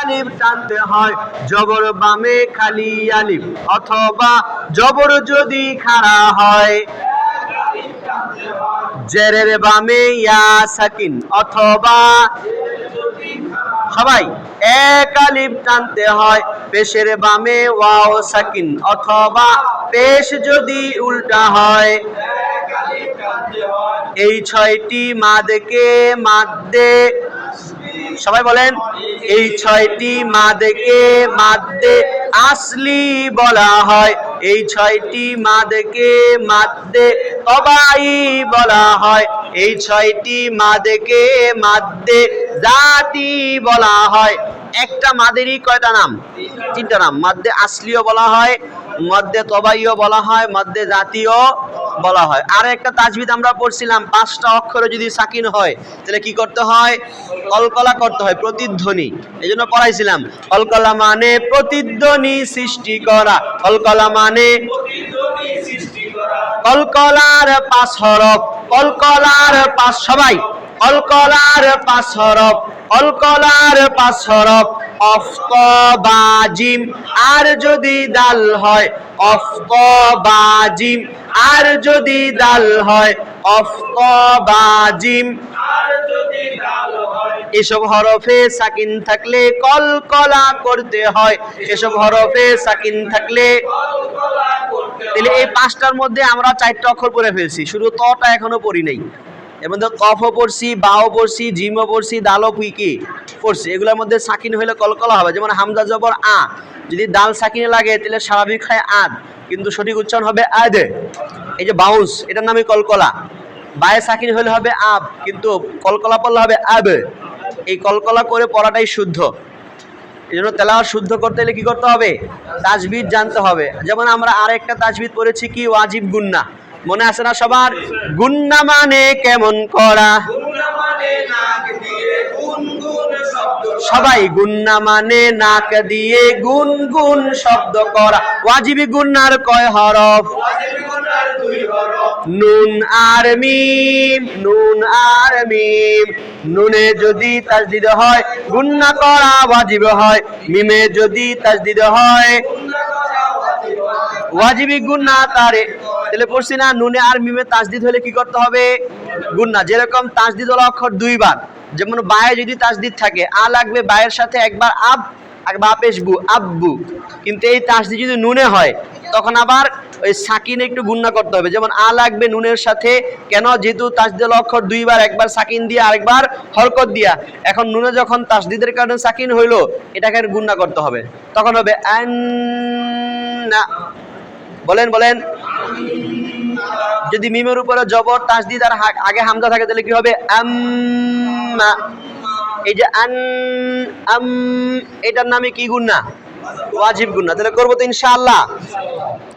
আলিফ টানতে হয়। জবর বামে খালি আলিফ, অথবা জবর যদি খাড়া হয়। জেরের বামে ইয়া সাকিন, অথবা সবাই এক আলিফ টানতে হয়। পেশের বামে ওয়াও সাকিন, অথবা পেশ যদি উল্টা হয়। এই ছয়টি মাদকে মাদ্দে সবাই বলেন, এই ছয়টি মাদকে মাদ্দে আসলি বলা হয়। এই ছয়টি মাদকে মাদ্দে তবাই বলা হয়। এই ছয়টি মাদকে মাদ্দে জাতি বলা হয়। একটা মাদেরই কয়টা নাম? তিনটা নাম। মাদ্দে আসলিও বলা হয় মধ্যে তবাইও বলা হয় মধ্যে জাতীয় বলা হয়। আর একটা তাজবিদ আমরা পড়ছিলাম, পাঁচটা অক্ষরে যদি সাকিন হয়, তাহলে কি করতে হয়? কলকলা করতে হয়, প্রতিধ্বনি। এই জন্য পড়াইছিলাম, কলকলা মানে প্রতিধ্বনি সৃষ্টি করা। কলকলা মানে কলকলার পাঁচ হরফ কলকলার পাঁচ, সবাই। কলকলার পাঁচ হরফ কলকলার পাঁচ হরফ অফত বাজিম আর যদি দাল হয় অফত বাজিম আর যদি দাল হয় অফত বাজিম এসব হরফে সাকিন থাকলে কলকলা করতে হয়। এসব হরফে সাকিন থাকলে তাহলে এই পাঁচটার মধ্যে আমরা চারটা অক্ষর পড়ে ফেলছি। শুধু তটা এখনও পড়ি নাই। এর মধ্যে কফও পড়ছি, বাও পড়ছি, জিমও পড়ছি, দালও পুইকি পড়ছি, এগুলোর মধ্যে সাকিন হইলে কলকলা হবে। যেমন হামজা জবর আ, যদি দাল সাকিনে লাগে, তাহলে স্বাভাবিক হয় আদ, কিন্তু সঠিক উচ্চারণ হবে আদ। এই যে বাউন্স এটার নামই কলকলা। বায়ে সাকিন হলে হবে আব, কিন্তু কলকলা পড়লে হবে আব। এই কলকলা করে পড়াটাই শুদ্ধ। এই জন্য তেলাওয়াত শুদ্ধ করতে হলে কি করতে হবে? তাজবিদ জানতে হবে। যেমন আমরা আর একটা তাজবিদ পড়েছি কি? ওয়াজিব গুন্না। মনে আছে না সবার? গুন্না মানে কেমন করা? সবাই গুন্না মানে নাক দিয়ে গুন গুন শব্দ করা। ওয়াজিবি গুন্নার কয় হরফ? নুন আর মিম, নুন আর মিম। নুনে যদি তাজদিদ হয়, গুন্না করা ওয়াজিব হয়। মিমে যদি তাজদিদ হয়, ওয়াজিবি গুন্না তারে। তাহলে পড়ছি না, নুনে আর মিমে তাজদিদ হলে কি করতে হবে? গুন্না। যেরকম তাজদিদ হলো অক্ষর দুইবার যেমন বায়ে যদি তাসদিদ থাকে, আ লাগবে বায়ের সাথে একবার আব একবার আপেশবু আব্বু। কিন্তু এই তাজদিদ যদি নুনে হয়, তখন আবার ওই সাকিন একটু গুন্না করতে হবে। যেমন আ লাগবে নুনের সাথে, কেন? যেহেতু তাজদিদ অক্ষর দুইবার, একবার সাকিন দিয়ে, আরেকবার হরকত দিয়া। এখন নুনে যখন তাসদিদের কারণে সাকিন হইল, এটাকে গুন্না করতে হবে। তখন হবে না বলেন বলেন। যদি মিমের উপরে জবর, তাসদিদ আর আগে হামজা থাকে, তাহলে কি হবে? আম্মা। এই যে আন, আম, এটার নামে কি গুন্না? ওয়াজিব গুন্না। তাহলে করব তো ইনশাআল্লাহ।